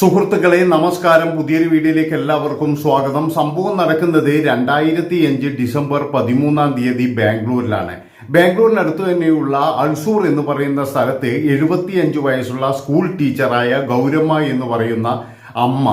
സുഹൃത്തുക്കളെ നമസ്കാരം. പുതിയൊരു വീഡിയോയിലേക്ക് എല്ലാവർക്കും സ്വാഗതം. സംഭവം നടക്കുന്നത് രണ്ടായിരത്തി അഞ്ച് ഡിസംബർ പതിമൂന്നാം തീയതി ബാംഗ്ലൂരിലാണ്. ബാംഗ്ലൂരിനടുത്ത് തന്നെയുള്ള അൾസൂർ എന്ന് പറയുന്ന സ്ഥലത്ത് എഴുപത്തിയഞ്ച് വയസ്സുള്ള സ്കൂൾ ടീച്ചറായ ഗൗരമ്മ എന്ന് പറയുന്ന അമ്മ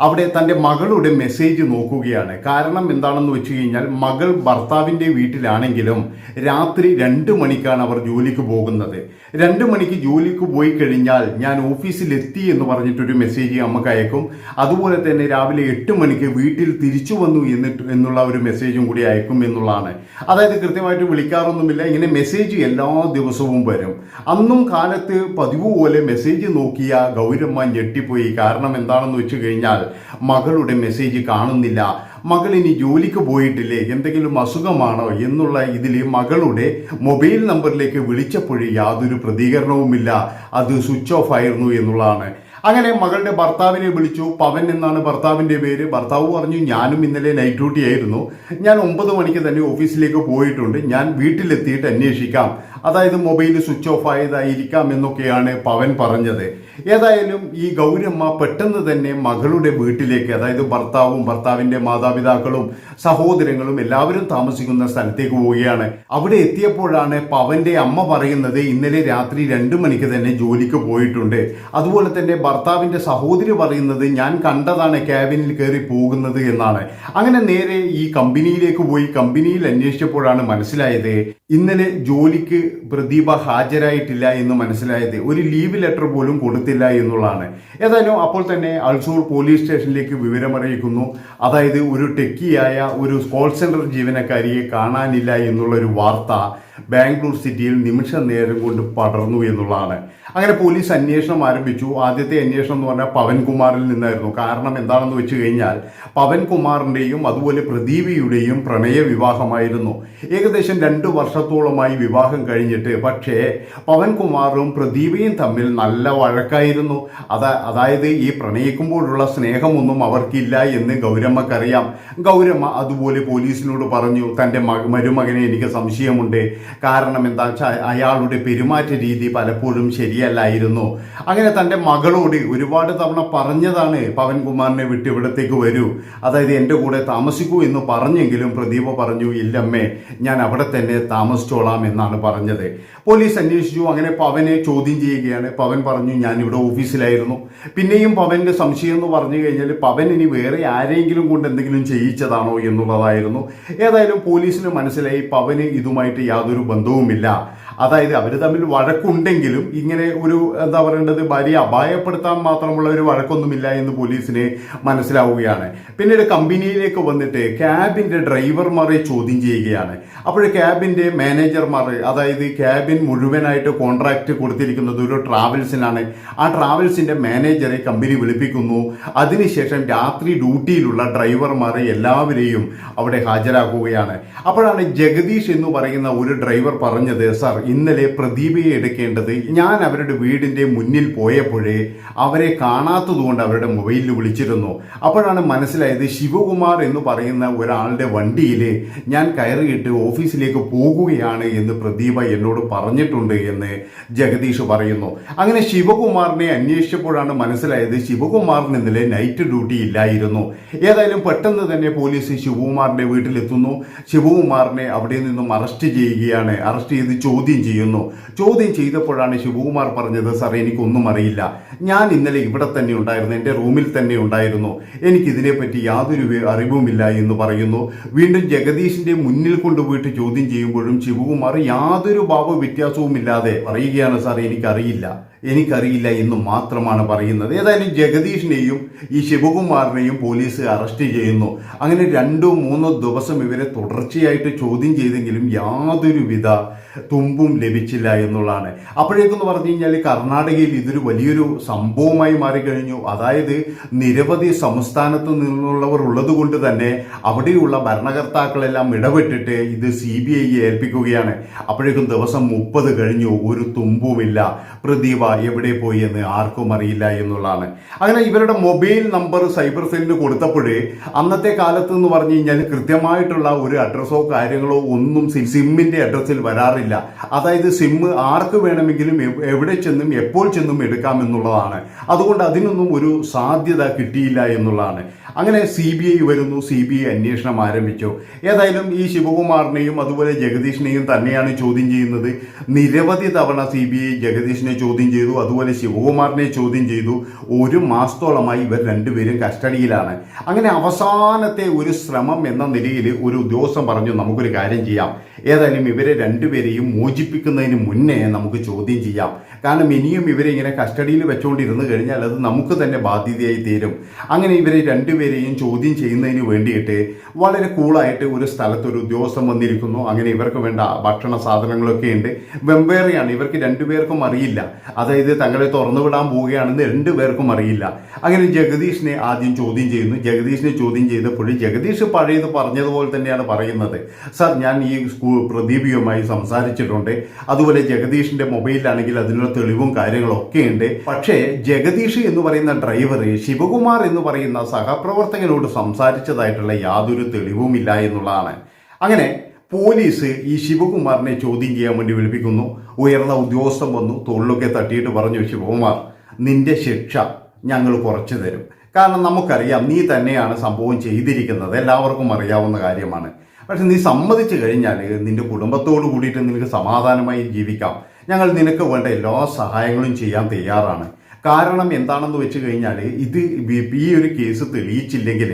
അവിടെ തന്റെ മകളുടെ മെസ്സേജ് നോക്കുകയാണ്. കാരണം എന്താണെന്ന് വെച്ച് കഴിഞ്ഞാൽ മകൾ ഭർത്താവിന്റെ വീട്ടിലാണെങ്കിലും രാത്രി രണ്ട് മണിക്കാണ് അവർ ജോലിക്ക് പോകുന്നത്. രണ്ട് മണിക്ക് ജോലിക്ക് പോയി കഴിഞ്ഞാൽ ഞാൻ ഓഫീസിലെത്തി എന്ന് പറഞ്ഞിട്ടൊരു മെസ്സേജ് അമ്മയ്ക്ക് അയക്കും. അതുപോലെ തന്നെ രാവിലെ എട്ട് മണിക്ക് വീട്ടിൽ തിരിച്ചു വന്നു എന്നിട്ട് എന്നുള്ള ഒരു മെസ്സേജും കൂടി അയക്കും എന്നുള്ളതാണ്. അതായത് കൃത്യമായിട്ട് വിളിക്കാറൊന്നുമില്ല. ഇങ്ങനെ മെസ്സേജ് എല്ലാ ദിവസവും വരും. അന്നും കാലത്ത് പതിവ് പോലെ മെസ്സേജ് നോക്കിയ ഗൗരമ്മ ഞെട്ടിപ്പോയി. കാരണം എന്താണെന്ന് വെച്ച് കഴിഞ്ഞാൽ മകളുടെ മെസ്സേജ് കാണുന്നില്ല. മകൾ ഇനി ജോലിക്ക് പോയിട്ടില്ലേ? എന്തെങ്കിലും അസുഖമാണോ എന്നുള്ള ഇതിൽ മകളുടെ മൊബൈൽ നമ്പറിലേക്ക് വിളിച്ചപ്പോഴേ യാതൊരു പ്രതികരണവുമില്ല. അത് സ്വിച്ച് ഓഫ് ആയിരുന്നു എന്നുള്ളതാണ്. അങ്ങനെ മകളുടെ ഭർത്താവിനെ വിളിച്ചു. പവൻ എന്നാണ് ഭർത്താവിന്റെ പേര്. ഭർത്താവ് പറഞ്ഞു ഞാനും ഇന്നലെ നൈറ്റ് ഡ്യൂട്ടി ആയിരുന്നു. ഞാൻ ഒമ്പത് മണിക്ക് തന്നെ ഓഫീസിലേക്ക് പോയിട്ടുണ്ട്. ഞാൻ വീട്ടിലെത്തിയിട്ട് അന്വേഷിക്കാം. അതായത് മൊബൈൽ സ്വിച്ച് ഓഫ് ആയതായിരിക്കാം എന്നൊക്കെയാണ് പവൻ പറഞ്ഞത്. ഏതായാലും ഈ ഗൗരമ്മ പെട്ടെന്ന് തന്നെ മകളുടെ വീട്ടിലേക്ക് അതായത് ഭർത്താവും ഭർത്താവിന്റെ മാതാപിതാക്കളും സഹോദരങ്ങളും എല്ലാവരും താമസിക്കുന്ന സ്ഥലത്തേക്ക് പോവുകയാണ്. അവിടെ എത്തിയപ്പോഴാണ് പവന്റെ അമ്മ പറയുന്നത് ഇന്നലെ രാത്രി രണ്ടു മണിക്ക് തന്നെ ജോലിക്ക് പോയിട്ടുണ്ട്. അതുപോലെ തന്നെ ഭർത്താവിന്റെ സഹോദരി പറയുന്നത് ഞാൻ കണ്ടതാണ് ക്യാബിനിൽ കയറി പോകുന്നത് എന്നാണ്. അങ്ങനെ നേരെ ഈ കമ്പനിയിലേക്ക് പോയി. കമ്പനിയിൽ അന്വേഷിച്ചപ്പോഴാണ് മനസ്സിലായത് ഇന്നലെ ജോലിക്ക് പ്രദീപ ഹാജരായിട്ടില്ല എന്ന് മനസ്സിലായത് ഒരു ലീവ് ലെറ്റർ പോലും കൊടുത്തില്ല എന്നുള്ളതാണ്. ഏതായാലും അപ്പോൾ തന്നെ അൾസൂർ പോലീസ് സ്റ്റേഷനിലേക്ക് വിവരമറിയിക്കുന്നു അതായത് ഒരു ടെക്കിയായ ഒരു കോൾ സെന്റർ ജീവനക്കാരിയെ കാണാനില്ല എന്നുള്ളൊരു വാർത്ത ബാംഗ്ലൂർ സിറ്റിയിൽ നിമിഷ നേരം കൊണ്ട് പടർന്നു എന്നുള്ളതാണ്. അങ്ങനെ പോലീസ് അന്വേഷണം ആരംഭിച്ചു. ആദ്യത്തെ അന്വേഷണം എന്ന് പറഞ്ഞാൽ പവൻകുമാറിൽ നിന്നായിരുന്നു. കാരണം എന്താണെന്ന് വെച്ച് കഴിഞ്ഞാൽ പവൻകുമാറിന്റെയും അതുപോലെ പ്രദീപിയുടെയും പ്രണയ വിവാഹമായിരുന്നു. ഏകദേശം രണ്ട് വർഷത്തോളമായി വിവാഹം കഴിഞ്ഞിട്ട് പക്ഷേ പവൻകുമാറും പ്രദീപയും തമ്മിൽ നല്ല വഴക്കായിരുന്നു. അതാ അതായത് ഈ പ്രണയിക്കുമ്പോഴുള്ള സ്നേഹമൊന്നും അവർക്കില്ല എന്ന് ഗൗരമ്മക്കറിയാം. ഗൗരമ്മ അതുപോലെ പോലീസിനോട് പറഞ്ഞു തന്റെ മക മരുമകനെ എനിക്ക് സംശയമുണ്ട്. കാരണം എന്താ വെച്ചാൽ അയാളുടെ പെരുമാറ്റ രീതി പലപ്പോഴും ശരിയല്ലായിരുന്നു. അങ്ങനെ തന്റെ മകളോട് ഒരുപാട് തവണ പറഞ്ഞതാണ് പവൻകുമാറിനെ വിട്ട് ഇവിടത്തേക്ക് വരൂ. അതായത് എന്റെ കൂടെ താമസിക്കൂ എന്ന് പറഞ്ഞെങ്കിലും പ്രദീപ പറഞ്ഞു ഇല്ലമ്മേ ഞാൻ അവിടെ തന്നെ താമസിച്ചോളാം എന്നാണ് പറഞ്ഞത്. പോലീസ് അന്വേഷിച്ചു. അങ്ങനെ പവനെ ചോദ്യം ചെയ്യുകയാണ്. പവൻ പറഞ്ഞു ഞാൻ ഇവിടെ ഓഫീസിലായിരുന്നു. പിന്നെയും പവന്റെ സംശയം എന്ന് പറഞ്ഞു കഴിഞ്ഞാൽ പവൻ ഇനി വേറെ ആരെങ്കിലും കൊണ്ട് എന്തെങ്കിലും ചെയ്യിച്ചതാണോ എന്നുള്ളതായിരുന്നു. ഏതായാലും പോലീസിന് മനസ്സിലായി പവന് ഇതുമായിട്ട് യാതൊരു ബന്ധവുമില്ല. അതായത് അവർ തമ്മിൽ വഴക്കുണ്ടെങ്കിലും ഇങ്ങനെ ഒരു എന്താ പറയേണ്ടത് ഭാര്യയെ അപായപ്പെടുത്താൻ മാത്രമുള്ള ഒരു വഴക്കൊന്നുമില്ല എന്ന് പോലീസിന് മനസ്സിലാവുകയാണ്. പിന്നീട് കമ്പനിയിലേക്ക് വന്നിട്ട് ക്യാബിന്റെ ഡ്രൈവർമാരെ ചോദ്യം ചെയ്യുകയാണ്. അപ്പോൾ ക്യാബിന്റെ മാനേജർമാർ അതായത് ക്യാബിൻ മുഴുവനായിട്ട് കോൺട്രാക്ട് കൊടുത്തിരിക്കുന്നത് ഒരു ട്രാവൽസിനാണ്. ആ ട്രാവൽസിന്റെ മാനേജറെ കമ്പനി വിളിപ്പിക്കുന്നു. അതിനുശേഷം രാത്രി ഡ്യൂട്ടിയിലുള്ള ഡ്രൈവർമാരെ എല്ലാവരെയും അവിടെ ഹാജരാക്കുകയാണ്. അപ്പോഴാണ് ജഗദീഷ് എന്ന് പറയുന്ന ഒരു ഡ്രൈവർ പറഞ്ഞത് സാർ ഇന്നലെ പ്രദീപയെ എടുക്കേണ്ടത് ഞാൻ അവരുടെ വീടിന്റെ മുന്നിൽ പോയപ്പോഴേ അവരെ കാണാത്തതുകൊണ്ട് അവരുടെ മൊബൈലിൽ വിളിച്ചിരുന്നു. അപ്പോഴാണ് മനസ്സിലായത് ശിവകുമാർ എന്ന് പറയുന്ന ഒരാളുടെ വണ്ടിയിൽ ഞാൻ കയറിയിട്ട് ഓഫീസിലേക്ക് പോകുകയാണ് എന്ന് പ്രദീപ എന്നോട് പറഞ്ഞിട്ടുണ്ട് എന്ന് ജഗദീഷ് പറയുന്നു. അങ്ങനെ ശിവകുമാറിനെ അന്വേഷിച്ചപ്പോഴാണ് മനസ്സിലായത് ശിവകുമാറിന് ഇന്നലെ നൈറ്റ് ഡ്യൂട്ടി ഇല്ലായിരുന്നു. ഏതായാലും പെട്ടെന്ന് തന്നെ പോലീസ് ശിവകുമാറിന്റെ വീട്ടിലെത്തുന്നു. ശിവകുമാറിനെ അവിടെ നിന്നും അറസ്റ്റ് ചെയ്യുകയാണ്. അറസ്റ്റ് ചെയ്ത് ചോദ്യം ചെയ്യുന്നു. ചോദ്യം ചെയ്തപ്പോഴാണ് ശിവകുമാർ പറഞ്ഞത് സാർ എനിക്കൊന്നും അറിയില്ല. ഞാൻ ഇന്നലെ ഇവിടെ തന്നെ ഉണ്ടായിരുന്നു എന്റെ റൂമിൽ തന്നെ ഉണ്ടായിരുന്നു. എനിക്കിതിനെപ്പറ്റി യാതൊരു അറിവുമില്ല എന്ന് പറയുന്നു. വീണ്ടും ജഗദീഷിന്റെ മുന്നിൽ കൊണ്ടുപോയിട്ട് ചോദ്യം ചെയ്യുമ്പോഴും ശിവകുമാർ യാതൊരു ഭാവ വ്യത്യാസവുമില്ലാതെ പറയുകയാണ് സാർ എനിക്കറിയില്ല. എനിക്കറിയില്ല എന്ന് മാത്രമാണ് പറയുന്നത്. ഏതായാലും ജഗദീഷിനെയും ഈ ശിവകുമാറിനെയും പോലീസ് അറസ്റ്റ് ചെയ്യുന്നു. അങ്ങനെ രണ്ടോ മൂന്നോ ദിവസം ഇവരെ തുടർച്ചയായിട്ട് ചോദ്യം ചെയ്തെങ്കിലും യാതൊരുവിധ തുമ്പും ലഭിച്ചില്ല എന്നുള്ളതാണ്. അപ്പോഴേക്കെന്ന് പറഞ്ഞു കഴിഞ്ഞാൽ കർണാടകയിൽ ഇതൊരു വലിയൊരു സംഭവമായി മാറിക്കഴിഞ്ഞു. അതായത് നിരവധി സംസ്ഥാനത്ത് നിന്നുള്ളവർ ഉള്ളതുകൊണ്ട് തന്നെ അവിടെയുള്ള ഭരണകർത്താക്കളെല്ലാം ഇടപെട്ടിട്ട് ഇത് സി ബി ഐയെ ഏൽപ്പിക്കുകയാണ്. അപ്പോഴേക്കും ദിവസം മുപ്പത് കഴിഞ്ഞു. ഒരു തുമ്പുമില്ല. പ്രദീപ എവിടെ പോയി എന്ന് ആർക്കും അറിയില്ല എന്നുള്ളതാണ്. അങ്ങനെ ഇവരുടെ മൊബൈൽ നമ്പർ സൈബർ സെല്ലിന് കൊടുത്തപ്പോഴേ അന്നത്തെ കാലത്ത് എന്ന് പറഞ്ഞു കഴിഞ്ഞാൽ കൃത്യമായിട്ടുള്ള ഒരു അഡ്രസ്സോ കാര്യങ്ങളോ ഒന്നും സിമ്മിന്റെ അഡ്രസ്സിൽ വരാറില്ല. അതായത് സിമ്മ് ആർക്ക് വേണമെങ്കിലും എവിടെ ചെന്നും എപ്പോൾ ചെന്നും എടുക്കാം എന്നുള്ളതാണ്. അതുകൊണ്ട് അതിനൊന്നും ഒരു സാധ്യത കിട്ടിയില്ല എന്നുള്ളതാണ്. അങ്ങനെ സി ബി ഐ വരുന്നു സി ബി ഐ അന്വേഷണം ആരംഭിച്ചു. ഏതായാലും ഈ ശിവകുമാറിനെയും അതുപോലെ ജഗദീഷിനെയും തന്നെയാണ് ചോദ്യം ചെയ്യുന്നത്. നിരവധി തവണ സി ബി ഐ ജഗദീഷിനെ ചോദ്യം ചെയ്തു. അതുപോലെ ശിവകുമാറിനെ ചോദ്യം ചെയ്തു. ഒരു മാസത്തോളമായി ഇവർ രണ്ടുപേരും കസ്റ്റഡിയിലാണ്. അങ്ങനെ അവസാനത്തെ ഒരു ശ്രമം എന്ന നിലയിൽ ഒരു ഉദ്യോഗസ്ഥൻ പറഞ്ഞു നമുക്കൊരു കാര്യം ചെയ്യാം. ഏതായാലും ഇവരെ രണ്ടുപേരെയും മോചിപ്പിക്കുന്നതിന് മുന്നേ നമുക്ക് ചോദ്യം ചെയ്യാം. കാരണം ഇനിയും ഇവരെ ഇങ്ങനെ കസ്റ്റഡിയിൽ വെച്ചുകൊണ്ടിരുന്നു കഴിഞ്ഞാൽ അത് നമുക്ക് തന്നെ ബാധ്യതയായി തീരും. അങ്ങനെ ഇവരെ രണ്ടുപേരെയും ചോദ്യം ചെയ്യുന്നതിന് വേണ്ടിയിട്ട് വളരെ കൂളായിട്ട് ഒരു സ്ഥലത്ത് ഒരു ഉദ്യോഗസ്ഥൻ വന്നിരിക്കുന്നു. അങ്ങനെ ഇവർക്ക് വേണ്ട ഭക്ഷണ സാധനങ്ങളൊക്കെ ഉണ്ട്. വെമ്പേറെയാണ് ഇവർക്ക് രണ്ടുപേർക്കും അറിയില്ല. അതായത് തങ്ങളെ തുറന്നുവിടാൻ പോവുകയാണെന്ന് രണ്ടുപേർക്കും അറിയില്ല. അങ്ങനെ ജഗദീഷിനെ ആദ്യം ചോദ്യം ചെയ്യുന്നു. ജഗദീഷിനെ ചോദ്യം ചെയ്തപ്പോൾ ജഗദീഷ് പഴയത് പറഞ്ഞതുപോലെ തന്നെയാണ് പറയുന്നത്. സാർ ഞാൻ ഈ സ്കൂൾ പ്രദീപിയുമായി സംസാരിച്ചിട്ടുണ്ട്. അതുപോലെ ജഗദീഷിന്റെ മൊബൈലിലാണെങ്കിൽ അതിനുള്ള തെളിവും കാര്യങ്ങളൊക്കെ ഉണ്ട് പക്ഷേ ജഗദീഷ് എന്ന് പറയുന്ന ഡ്രൈവർ ശിവകുമാർ എന്ന് പറയുന്ന സഹപ്രവർത്തകനോട് സംസാരിച്ചതായിട്ടുള്ള യാതൊരു തെളിവുമില്ല എന്നുള്ളതാണ്. അങ്ങനെ പോലീസ് ഈ ശിവകുമാറിനെ ചോദ്യം ചെയ്യാൻ വേണ്ടി വിളിപ്പിക്കുന്നു. ഉയർന്ന ഉദ്യോഗസ്ഥൻ വന്നു തോളിലൊക്കെ തട്ടിയിട്ട് പറഞ്ഞു ശിവകുമാർ നിന്റെ ശിക്ഷ ഞങ്ങൾ കുറച്ചു തരും. കാരണം നമുക്കറിയാം നീ തന്നെയാണ് സംഭവം ചെയ്തിരിക്കുന്നത്. എല്ലാവർക്കും അറിയാവുന്ന കാര്യമാണ്. പക്ഷെ നീ സമ്മതിച്ചു കഴിഞ്ഞാൽ നിന്റെ കുടുംബത്തോട് കൂടിയിട്ട് നിനക്ക് സമാധാനമായി ജീവിക്കാം. ഞങ്ങൾ നിനക്ക് വേണ്ട എല്ലാ സഹായങ്ങളും ചെയ്യാൻ തയ്യാറാണ്. കാരണം എന്താണെന്ന് വെച്ച് കഴിഞ്ഞാൽ ഇത് ഈ ഒരു കേസ് തെളിയിച്ചില്ലെങ്കിൽ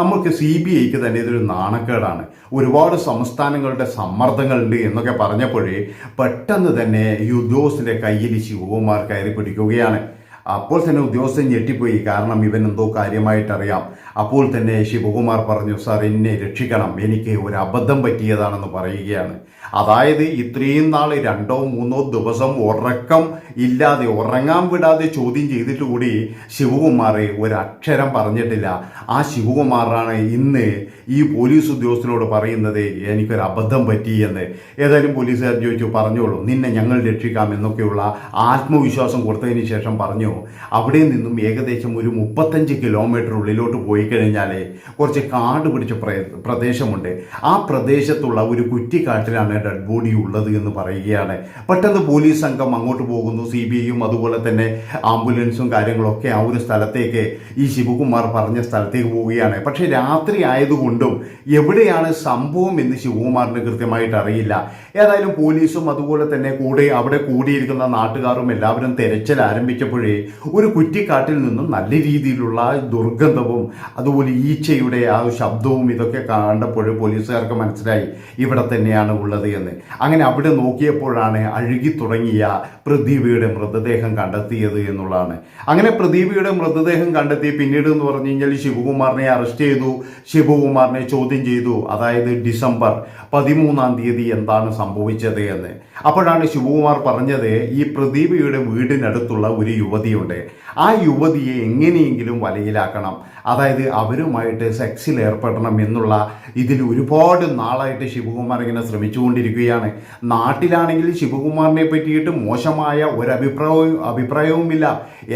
നമുക്ക് സി ബി ഐക്ക് തന്നെ ഇതൊരു നാണക്കേടാണ്. ഒരുപാട് സംസ്ഥാനങ്ങളുടെ സമ്മർദ്ദങ്ങളുണ്ട് എന്നൊക്കെ പറഞ്ഞപ്പോഴേ പെട്ടെന്ന് തന്നെ ഉദ്യോഗസ്ഥന്റെ കയ്യിൽ ശിവകുമാർ കയറി പിടിക്കുകയാണ്. അപ്പോൾ തന്നെ ഉദ്യോഗസ്ഥൻ ഞെട്ടിപ്പോയി. കാരണം ഇവൻ എന്തോ കാര്യമായിട്ടറിയാം. അപ്പോൾ തന്നെ ശിവകുമാർ പറഞ്ഞു സാർ എന്നെ രക്ഷിക്കണം. എനിക്ക് ഒരു അബദ്ധം പറ്റിയതാണെന്ന് പറയുകയാണ്. അതായത് ഇത്രയും നാൾ രണ്ടോ മൂന്നോ ദിവസം ഉറക്കം ഇല്ലാതെ ഉറങ്ങാൻ വിടാതെ ചോദ്യം ചെയ്തിട്ട് കൂടി ശിവകുമാർ ഒരക്ഷരം പറഞ്ഞിട്ടില്ല. ആ ശിവകുമാറാണ് ഇന്ന് ഈ പോലീസ് ഉദ്യോഗസ്ഥനോട് പറയുന്നത് എനിക്കൊരു അബദ്ധം പറ്റി എന്ന്. ഏതായാലും പോലീസുകാർ ചോദിച്ചു പറഞ്ഞോളൂ നിന്നെ ഞങ്ങൾ രക്ഷിക്കാം എന്നൊക്കെയുള്ള ആത്മവിശ്വാസം കൊടുത്തതിന് ശേഷം പറഞ്ഞു അവിടെ നിന്നും ഏകദേശം ഒരു മുപ്പത്തഞ്ച് കിലോമീറ്റർ ഉള്ളിലോട്ട് പോയി കഴിഞ്ഞാൽ കുറച്ച് കാട് പിടിച്ച പ്ര- പ്രദേശമുണ്ട്. ആ പ്രദേശത്തുള്ള ഒരു കുറ്റിക്കാട്ടിലാണ് ഡെഡ് ബോഡി ഉള്ളത് എന്ന് പറയുകയാണ്. പെട്ടെന്ന് പോലീസ് സംഘം അങ്ങോട്ട് പോകുന്നു. സി ബി ഐയും അതുപോലെ തന്നെ ആംബുലൻസും കാര്യങ്ങളൊക്കെ ആ ഒരു സ്ഥലത്തേക്ക് ഈ ശിവകുമാർ പറഞ്ഞ സ്ഥലത്തേക്ക് പോവുകയാണ്. പക്ഷേ രാത്രി ആയതുകൊണ്ടും എവിടെയാണ് സംഭവം എന്ന് ശിവകുമാറിന് കൃത്യമായിട്ട് അറിയില്ല. ഏതായാലും പോലീസും അതുപോലെ തന്നെ കൂടെ അവിടെ കൂടിയിരിക്കുന്ന നാട്ടുകാരും എല്ലാവരും തെരച്ചിൽ ആരംഭിച്ചപ്പോഴേ ഒരു കുറ്റിക്കാട്ടിൽ നിന്നും നല്ല രീതിയിലുള്ള ദുർഗന്ധവും അതുപോലെ ഈച്ചയുടെ ആ ശബ്ദവും ഇതൊക്കെ കണ്ടപ്പോൾ പോലീസുകാർക്ക് മനസ്സിലായി ഇവിടെ തന്നെയാണ് ഉള്ളത് എന്ന്. അങ്ങനെ അവിടെ നോക്കിയപ്പോഴാണ് അഴുകി തുടങ്ങിയ പ്രദീപയുടെ മൃതദേഹം കണ്ടെത്തിയത് എന്നുള്ളതാണ്. അങ്ങനെ പ്രദീപയുടെ മൃതദേഹം കണ്ടെത്തി പിന്നീട് എന്ന് പറഞ്ഞു കഴിഞ്ഞാൽ ശിവകുമാറിനെ അറസ്റ്റ് ചെയ്തു. ശിവകുമാറിനെ ചോദ്യം ചെയ്തു. അതായത് ഡിസംബർ പതിമൂന്നാം തീയതി എന്താണ് സംഭവിച്ചത് എന്ന്. അപ്പോഴാണ് ശിവകുമാർ പറഞ്ഞത് ഈ പ്രദീപയുടെ വീടിനടുത്തുള്ള ഒരു യുവതിയുണ്ട്. ആ യുവതിയെ എങ്ങനെയെങ്കിലും വലയിലാക്കണം. അതായത് അവരുമായിട്ട് സെക്സിൽ ഏർപ്പെടണം എന്നുള്ള ഇതിൽ ഒരുപാട് നാളായിട്ട് ശിവകുമാർ ഇങ്ങനെ ശ്രമിച്ചുകൊണ്ടിരിക്കുകയാണ്. നാട്ടിലാണെങ്കിൽ ശിവകുമാറിനെ പറ്റിയിട്ട് മോശമായ ഒരു അഭിപ്രായവും അഭിപ്രായവുമില്ല.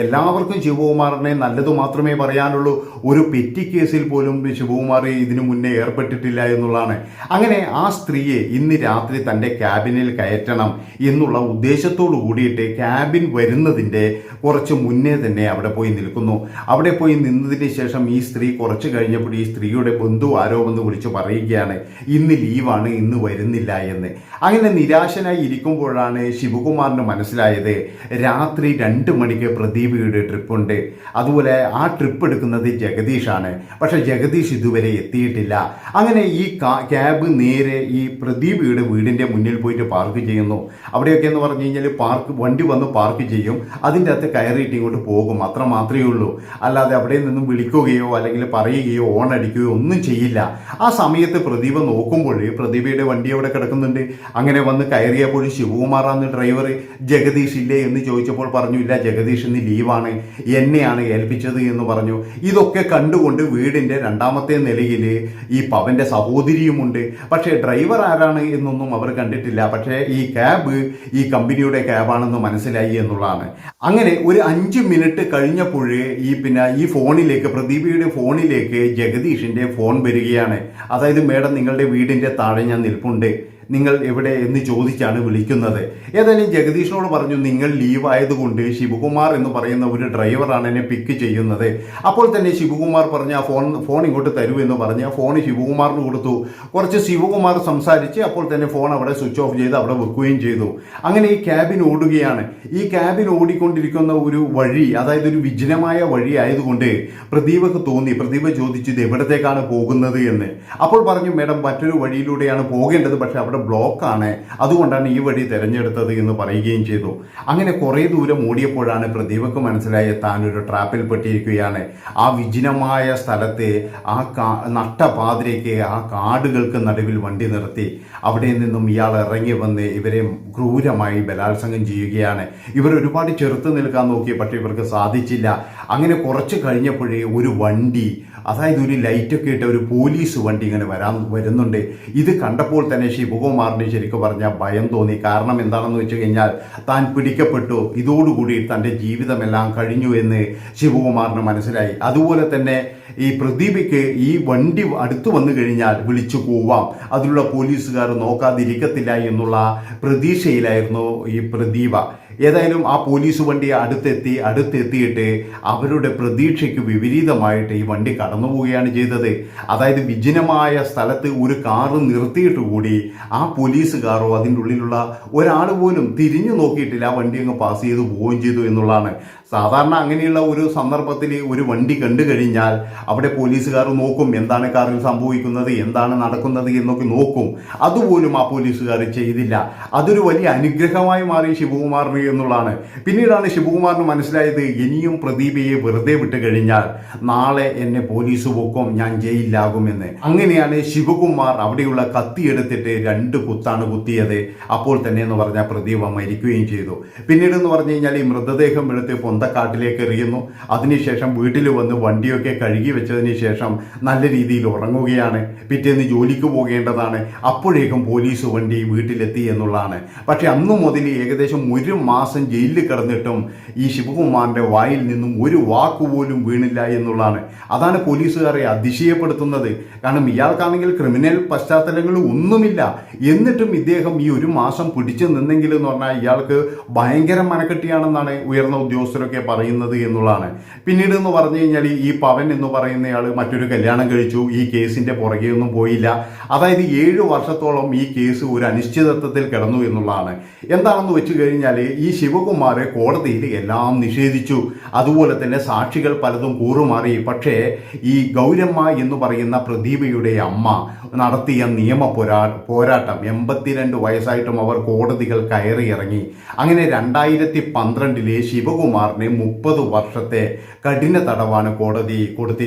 എല്ലാവർക്കും ശിവകുമാറിനെ നല്ലത് മാത്രമേ പറയാനുള്ളൂ. ഒരു പെറ്റി കേസിൽ പോലും ശിവകുമാർ ഇതിനു മുന്നേ ഏർപ്പെട്ടിട്ടില്ല എന്നുള്ളതാണ്. അങ്ങനെ ആ സ്ത്രീയെ ഇന്ന് രാത്രി തന്റെ ക്യാബിനിൽ കയറ്റണം എന്നുള്ള ഉദ്ദേശത്തോടു കൂടിയിട്ട് ക്യാബിൻ വരുന്നതിന്റെ കുറച്ച് മുന്നേ തന്നെ അവിടെ പോയി നിൽക്കുന്നു. അവിടെ പോയി നിന്നതിന് ശേഷം ഈ സ്ത്രീ കുറച്ച് കഴിഞ്ഞപ്പോൾ ഈ സ്ത്രീയുടെ ബന്ധു ആരോ വന്ന് വിളിച്ച് പറയുകയാണ് ഇന്ന് ലീവാണ് ഇന്ന് വരുന്നില്ല എന്ന്. അങ്ങനെ നിരാശനായി ഇരിക്കുമ്പോഴാണ് ശിവകുമാറിന് മനസ്സിലായത് രാത്രി രണ്ട് മണിക്ക് പ്രദീപയുടെ ട്രിപ്പുണ്ട്. അതുപോലെ ആ ട്രിപ്പ് എടുക്കുന്നത് ജഗദീഷാണ്. പക്ഷെ ജഗദീഷ് ഇതുവരെ എത്തിയിട്ടില്ല. അങ്ങനെ ഈ ക്യാബ് നേരെ ഈ പ്രദീപിയുടെ വീടിന്റെ മുന്നിൽ പോയിട്ട് പാർക്ക് ചെയ്യുന്നു. അവിടെയൊക്കെ എന്ന് പറഞ്ഞു കഴിഞ്ഞാൽ പാർക്ക് വണ്ടി വന്ന് പാർക്ക് ചെയ്യും. അതിന്റെ അകത്ത് കയറിയിട്ട് ഇങ്ങോട്ട് പോകും. അത്ര മാത്രമേ ഉള്ളൂ. അല്ലാതെ അവിടെ നിന്നും വിളിക്കുകയോ അല്ലെങ്കിൽ പറയുകയോ ഓൺ അടിക്കുകയോ ഒന്നും ചെയ്യില്ല. ആ സമയത്ത് പ്രദീപ് നോക്കുമ്പോൾ പ്രദീപയുടെ വണ്ടി അവിടെ കിടക്കുന്നുണ്ട്. അങ്ങനെ വന്ന് കയറിയപ്പോൾ ശിവകുമാറാന്ന് ഡ്രൈവർ ജഗദീഷ് ഇല്ലേ എന്ന് ചോദിച്ചപ്പോൾ പറഞ്ഞു ഇല്ല ജഗദീഷ് ലീവാണ് എന്നെയാണ് ഏൽപ്പിച്ചത് എന്ന് പറഞ്ഞു. ഇതൊക്കെ കണ്ടുകൊണ്ട് വീടിന്റെ രണ്ടാമത്തെ നിലയിൽ ഈ പവന്റെ സഹോദരിയുമുണ്ട്. പക്ഷേ ഡ്രൈവർ ആരാണ് എന്നൊന്നും അവർ കണ്ടിട്ടില്ല. പക്ഷേ ഈ ക്യാബ് ഈ കമ്പനിയുടെ ക്യാബാണെന്ന് മനസ്സിലായി എന്നുള്ളതാണ്. അങ്ങനെ ഒരു അഞ്ച് മിനിറ്റ് കഴിഞ്ഞപ്പോഴേ ഈ പിന്നെ ഈ ഫോണിലേക്ക് പ്രദീപയുടെ ഫോണിലേക്ക് ജഗദീഷിന്റെ ഫോൺ വരികയാണ്. അതായത് മേഡം നിങ്ങളുടെ വീടിന്റെ താഴെ ഞാൻ നിൽപ്പുണ്ട്. നിങ്ങൾ എവിടെ എന്ന് ചോദിച്ചാണ് വിളിക്കുന്നത്. ഏതായാലും ജഗദീഷിനോട് പറഞ്ഞു നിങ്ങൾ ലീവ് ആയതുകൊണ്ട് ശിവകുമാർ എന്ന് പറയുന്ന ഒരു ഡ്രൈവറാണ് എന്നെ പിക്ക് ചെയ്യുന്നത്. അപ്പോൾ തന്നെ ശിവകുമാർ പറഞ്ഞ ആ ഫോൺ ഫോൺ ഇങ്ങോട്ട് തരൂ എന്ന് പറഞ്ഞ് ആ ഫോൺ ശിവകുമാറിന് കൊടുത്തു. കുറച്ച് ശിവകുമാർ സംസാരിച്ച് അപ്പോൾ തന്നെ ഫോൺ അവിടെ സ്വിച്ച് ഓഫ് ചെയ്ത് അവിടെ വെക്കുകയും ചെയ്തു. അങ്ങനെ ഈ ക്യാബിൻ ഓടുകയാണ്. ഈ ക്യാബിൻ ഓടിക്കൊണ്ടിരിക്കുന്ന ഒരു വഴി അതായത് ഒരു വിജനമായ വഴി ആയതുകൊണ്ട് പ്രദീപക്ക് തോന്നി. പ്രദീപ് ചോദിച്ചു ഇത് എവിടത്തേക്കാണ് പോകുന്നത്? എന്ന്. അപ്പോൾ പറഞ്ഞു മേഡം മറ്റൊരു വഴിയിലൂടെയാണ് പോകേണ്ടത്. പക്ഷെ അവിടെ ബ്ലോക്കാണ് അതുകൊണ്ടാണ് ഈ വഴി തിരഞ്ഞെടുത്തത് എന്ന് പറയുകയും ചെയ്തു. അങ്ങനെ കുറേ ദൂരം ഓടിയപ്പോഴാണ് പ്രദീപക്ക് മനസ്സിലായ താൻ ഒരു ട്രാപ്പിൽ പെട്ടിരിക്കുകയാണ്. ആ വിജനമായ സ്ഥലത്തെ ആ കാ നട്ടപാതിരയ്ക്ക് ആ കാടുകൾക്ക് നടുവിൽ വണ്ടി നിർത്തി. അവിടെ നിന്നും ഇയാൾ ഇറങ്ങി വന്ന് ഇവരെ ക്രൂരമായി ബലാത്സംഗം ചെയ്യുകയാണ്. ഇവർ ഒരുപാട് ചെറുത്ത് നിൽക്കാൻ നോക്കി പക്ഷേ ഇവർക്ക് സാധിച്ചില്ല. അങ്ങനെ കുറച്ച് കഴിഞ്ഞപ്പോഴേ ഒരു വണ്ടി അതായത് ഒരു ലൈറ്റൊക്കെ ഇട്ട ഒരു പോലീസ് വണ്ടി ഇങ്ങനെ വരാൻ വരുന്നുണ്ട്. ഇത് കണ്ടപ്പോൾ തന്നെ ശിവകുമാറിന് ശരിക്കും പറഞ്ഞാൽ ഭയം തോന്നി. കാരണം എന്താണെന്ന് വെച്ച് കഴിഞ്ഞാൽ താൻ പിടിക്കപ്പെട്ടു. ഇതോടുകൂടി തന്റെ ജീവിതമെല്ലാം കഴിഞ്ഞു എന്ന് ശിവകുമാറിന് മനസ്സിലായി. അതുപോലെ തന്നെ ഈ പ്രദീപിക്ക് ഈ വണ്ടി അടുത്തു വന്നു കഴിഞ്ഞാൽ വിളിച്ചു പോവാം അതിലുള്ള പോലീസുകാർ നോക്കാതിരിക്കത്തില്ല എന്നുള്ള പ്രതീക്ഷയിലായിരുന്നു ഈ പ്രദീപ. ഏതായാലും ആ പോലീസ് വണ്ടി അടുത്തെത്തി അടുത്തെത്തിയിട്ട് അവരുടെ പ്രതീക്ഷയ്ക്ക് വിപരീതമായിട്ട് ഈ വണ്ടി കടന്നു പോവുകയാണ് ചെയ്തത്. അതായത് വിജനമായ സ്ഥലത്ത് ഒരു കാറ് നിർത്തിയിട്ട് കൂടി ആ പോലീസുകാരോ അതിന്റെ ഉള്ളിലുള്ള ഒരാൾ പോലും തിരിഞ്ഞു നോക്കിയിട്ടില്ല ആ വണ്ടി അങ്ങ് പാസ് ചെയ്തു പോവുകയും ചെയ്തു എന്നുള്ളതാണ്. സാധാരണ അങ്ങനെയുള്ള ഒരു സന്ദർഭത്തിൽ ഒരു വണ്ടി കണ്ടു കഴിഞ്ഞാൽ അവിടെ പോലീസുകാർ നോക്കും എന്താണ് കാറിൽ സംഭവിക്കുന്നത് എന്താണ് നടക്കുന്നത് എന്നൊക്കെ നോക്കും. അതുപോലും ആ പോലീസുകാർ ചെയ്തില്ല. അതൊരു വലിയ അനുഗ്രഹമായി മാറി ശിവകുമാറിന് എന്നുള്ളതാണ്. പിന്നീടാണ് ശിവകുമാറിന് മനസ്സിലായത് ഇനിയും പ്രദീപയെ വെറുതെ വിട്ട് കഴിഞ്ഞാൽ നാളെ എന്നെ പോലീസ് പൊക്കും ഞാൻ ജയിലിലാകുമെന്ന്. അങ്ങനെയാണ് ശിവകുമാർ അവിടെയുള്ള കത്തി എടുത്തിട്ട് രണ്ട് കുത്താണ് കുത്തിയത്. അപ്പോൾ തന്നെ എന്ന് പറഞ്ഞാൽ പ്രദീപ മരിക്കുകയും ചെയ്തു. പിന്നീട് എന്ന് പറഞ്ഞു കഴിഞ്ഞാൽ ഈ മൃതദേഹം എടുത്ത് പൊന്തക്കാട്ടിലേക്ക് എറിയുന്നു. അതിനുശേഷം വീട്ടിൽ വന്ന് വണ്ടിയൊക്കെ കഴുകി വെച്ചതിന് ശേഷം നല്ല രീതിയിൽ ഉറങ്ങുകയാണ്. പിറ്റേന്ന് ജോലിക്ക് പോകേണ്ടതാണ്. അപ്പോഴേക്കും പോലീസ് വണ്ടി വീട്ടിലെത്തി എന്നുള്ളതാണ്. പക്ഷെ അന്നു മുതൽ ഏകദേശം ഒരു മാസം ജയിലിൽ കിടന്നിട്ടും ഈ ശിവകുമാറിന്റെ വായിൽ നിന്നും ഒരു വാക്ക് പോലും വീണില്ല എന്നുള്ളതാണ്. അതാണ് പോലീസുകാരെ അതിശയപ്പെടുത്തുന്നത്. കാരണം ഇയാൾക്കാണെങ്കിൽ ക്രിമിനൽ പശ്ചാത്തലങ്ങൾ ഒന്നുമില്ല. എന്നിട്ടും ഇദ്ദേഹം ഈ ഒരു മാസം പിടിച്ചു നിന്നെങ്കിൽ എന്ന് പറഞ്ഞാൽ ഇയാൾക്ക് ഭയങ്കര മനക്കെട്ടിയാണെന്നാണ് ഉയർന്ന ഉദ്യോഗസ്ഥരൊക്കെ പറയുന്നത് എന്നുള്ളതാണ്. പിന്നീട് എന്ന് പറഞ്ഞു കഴിഞ്ഞാൽ ഈ പവൻ എന്ന് പറയുന്നയാൾ മറ്റൊരു കല്യാണം കഴിച്ചു. ഈ കേസിന്റെ പുറകെ ഒന്നും പോയില്ല. അതായത് ഏഴ് വർഷത്തോളം ഈ കേസ് ഒരു അനിശ്ചിതത്വത്തിൽ കിടന്നു എന്നുള്ളതാണ്. എന്താണെന്ന് വെച്ച് കഴിഞ്ഞാൽ ഈ ശിവകുമാറെ കോടതിയിൽ എല്ലാം നിഷേധിച്ചു. അതുപോലെ തന്നെ സാക്ഷികൾ പലതും കൂറുമാറി. പക്ഷേ ഈ ഗൗരമ്മ എന്ന് പറയുന്ന പ്രദീപയുടെ അമ്മ നടത്തിയ നിയമ പോരാ പോരാട്ടം എൺപത്തിരണ്ട് വയസ്സായിട്ടും അവർ കോടതികൾ കയറി ഇറങ്ങി. അങ്ങനെ രണ്ടായിരത്തി പന്ത്രണ്ടിലെ ശിവകുമാറിന് മുപ്പത് വർഷത്തെ കഠിന തടവാണ് കോടതി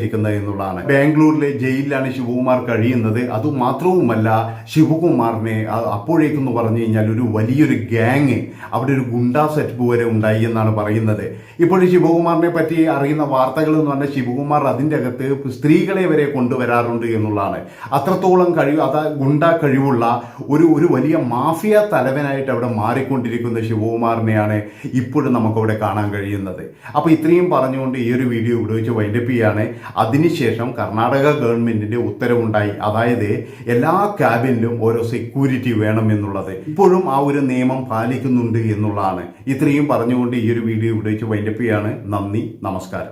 കൊടുത്തിരിക്കുന്നത് എന്നുള്ളതാണ്. ബാംഗ്ലൂരിലെ ജയിലിലാണ് ശിവകുമാർ കഴിയുന്നത്. അതുമാത്രവുമല്ല ശിവകുമാറിനെ അപ്പോഴേക്കെന്ന് പറഞ്ഞു കഴിഞ്ഞാൽ ഒരു വലിയൊരു ഗ്യാങ് അവിടെ ഒരു ഗുണ്ടാ സെറ്റ് വരെ ഉണ്ടായി എന്നാണ് പറയുന്നത്. ഇപ്പോൾ ശിവകുമാറിനെ പറ്റി അറിയുന്ന വാർത്തകൾ എന്ന് പറഞ്ഞാൽ ശിവകുമാർ അതിന്റെ അകത്ത് സ്ത്രീകളെ വരെ കൊണ്ടുവരാറുണ്ട് എന്നുള്ളതാണ്. അത്രത്തോളം കഴിവ് അതാ ഗുണ്ട കഴിവുള്ള ഒരു ഒരു വലിയ മാഫിയ തലവനായിട്ട് അവിടെ മാറിക്കൊണ്ടിരിക്കുന്ന ശിവകുമാറിനെയാണ് ഇപ്പോഴും നമുക്കവിടെ കാണാൻ കഴിയുന്നത്. അപ്പോൾ ഇത്രയും പറഞ്ഞുകൊണ്ട് ഈ ഒരു വീഡിയോ വെച്ച് വൈൻഡപ്പ് ചെയ്യാണ്. അതിനുശേഷം കർണാടക ഗവൺമെന്റിന്റെ ഉത്തരവുണ്ടായി. അതായത് എല്ലാ ക്യാബിനിലും ഓരോ സെക്യൂരിറ്റി വേണം എന്നുള്ളത്. ഇപ്പോഴും ആ ഒരു നിയമം പാലിക്കുന്നുണ്ട് എന്നുള്ളതാണ്. ഇത്രയും പറഞ്ഞുകൊണ്ട് ഈ ഒരു വീഡിയോ ഇവിടേക്ക് വൈൻഡപ്പ് ചെയ്യാണ്. നന്ദി നമസ്കാരം.